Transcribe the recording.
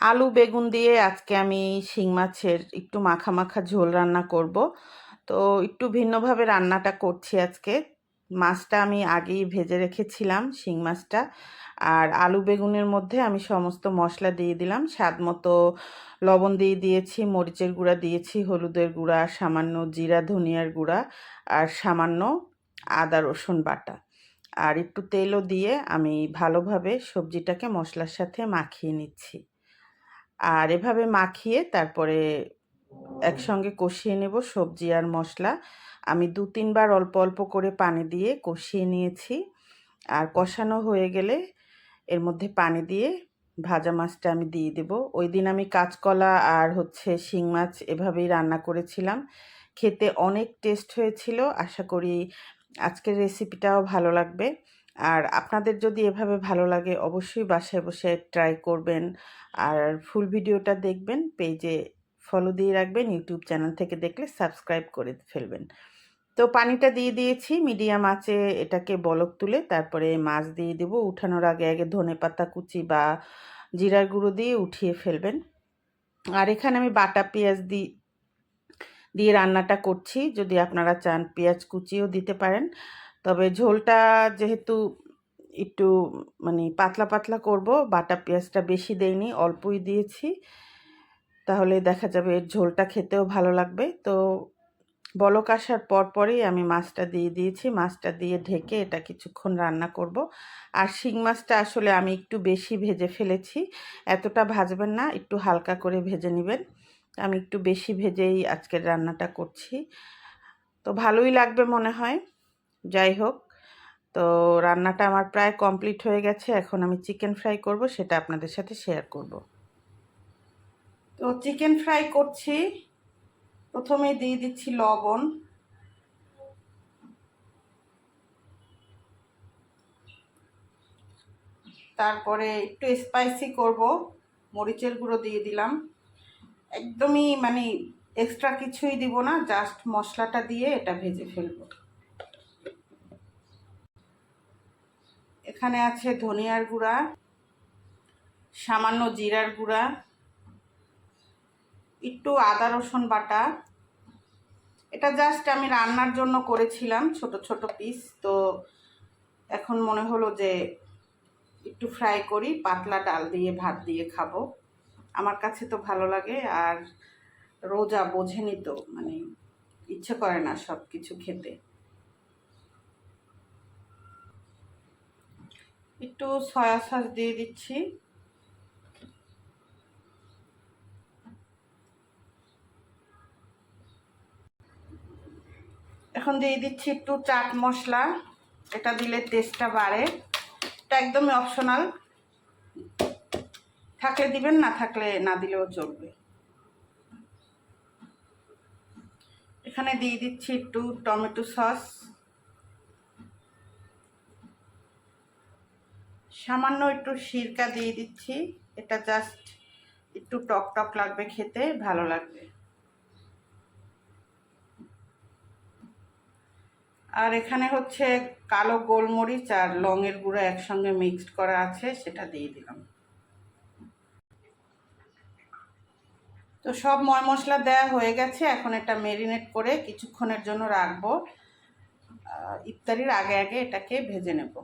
আলু, বেগুন দিয়ে আজকে আমি শিং মাছের একটু মাখা মাখা ঝোল রান্না করব। তো একটু ভিন্নভাবে রান্নাটা করছি আজকে। মাছটা আমি আগেই ভেজে রেখেছিলাম, শিং মাছটা। আর আলু, বেগুনের মধ্যে আমি সমস্ত মশলা দিয়ে দিলাম। স্বাদ মতো লবণ দিয়ে দিয়েছি, মরিচের গুঁড়া দিয়েছি, হলুদের গুঁড়া, সামান্য জিরা, ধনিয়ার গুঁড়া আর সামান্য আদা, রসুন বাটা। আর একটু তেলও দিয়ে আমি ভালোভাবে সবজিটাকে মশলার সাথে মাখিয়ে নিচ্ছি। আর এভাবে মাখিয়ে তারপরে একসঙ্গে কষিয়ে নেব সবজি আর মশলা। আমি দু তিনবার অল্প অল্প করে পানি দিয়ে কষিয়ে নিয়েছি। আর কষানো হয়ে গেলে এর মধ্যে পানি দিয়ে ভাজা মাছটা আমি দিয়ে দেব। ওই দিন আমি কাঁচকলা আর হচ্ছে শিং মাছ এভাবেই রান্না করেছিলাম। খেতে অনেক টেস্ট হয়েছিল। আশা করি আজকের রেসিপিটাও ভালো লাগবে। আর আপনাদের যদি এভাবে ভালো লাগে, অবশ্যই বাসায় বসে ট্রাই করবেন। আর ফুল ভিডিওটা দেখবেন পেজে ফলো দিয়ে রাখবেন ইউটিউব চ্যানেল থেকে দেখলে সাবস্ক্রাইব করে ফেলবেন। তো পানিটা দিয়ে দিয়েছি মিডিয়াম আঁচে এটাকে বলক তুলে তারপরে মাছ দিয়ে দেব। উঠানোর আগে আগে ধনে পাতা কুচি বা জিরার গুঁড়ো দিয়ে উঠিয়ে ফেলবেন। আর এখানে আমি বাটা পেঁয়াজ দি, দিয়ে রান্নাটা করছি। যদি আপনারা চান পেঁয়াজ কুচিও দিতে পারেন। তবে ঝোলটা যেহেতু একটু মানে পাতলা পাতলা করব, বাটা পেঁয়াজটা বেশি দেইনি, অল্পই দিয়েছি। তাহলে দেখা যাবে এর ঝোলটা খেতেও ভালো লাগবে। তো বলক আসার পর পরই আমি মাছটা দিয়ে দিয়েছি। মাছটা দিয়ে ঢেকে এটা কিছুক্ষণ রান্না করব। আর শিং মাছটা আসলে আমি একটু বেশি ভেজে ফেলেছি। এতটা ভাজবেন না, একটু হালকা করে ভেজে নেবেন। আমি একটু বেশি ভেজেই আজকের রান্নাটা করছি। তো ভালোই লাগবে মনে হয়। যাই হোক, তো রান্নাটা আমার প্রায় কমপ্লিট হয়ে গেছে। এখন আমি চিকেন ফ্রাই করব, সেটা আপনাদের সাথে শেয়ার করব। তো চিকেন ফ্রাই করছি। প্রথমে দিয়ে দিচ্ছি লবণ। তারপরে একটু স্পাইসি করব। মরিচের গুঁড়ো দিয়ে দিলাম। একদমই মানে এক্সট্রা কিছুই দিব না জাস্ট মশলাটা দিয়ে এটা ভেজে ফেলব। এখানে আছে ধনিয়ার গুঁড়া, সামান্য জিরার গুঁড়া, একটু আদা রসুন বাটা। এটা জাস্ট আমি রান্নার জন্য করেছিলাম, ছোট ছোট পিস তো এখন মনে হলো যে একটু ফ্রাই করি, পাতলা ডাল দিয়ে, ভাত দিয়ে খাব। আমার কাছে তো ভালো লাগে, আর রোজা বোঝেনি তো মানে ইচ্ছে করে না সব কিছু খেতে। একটু সয়া সস দিয়ে দিচ্ছি। এখন দিয়ে দিচ্ছি একটু চাট মশলা। এটা দিলে টেস্টটা বাড়ে। এটা একদমই অপশনাল থাকলে দিবেন, না থাকলে না দিলেও চলবে। এখানে দিয়ে দিচ্ছি একটু টমেটো সস সামান্য একটু সিরকা দিয়ে দিচ্ছি। এটা জাস্ট একটু টক টক লাগবে খেতে, ভালো লাগবে। আর এখানে হচ্ছে কালো গোলমরিচ আর লংয়ের গুঁড়ো একসঙ্গে মিক্সড করা আছে, সেটা দিয়ে দিলাম। তো সব ময় মশলা দেওয়া হয়ে গেছে, এখন এটা মেরিনেট করে কিছুক্ষণের জন্য রাখব। ইফতারির আগে আগে এটাকে ভেজে নেব।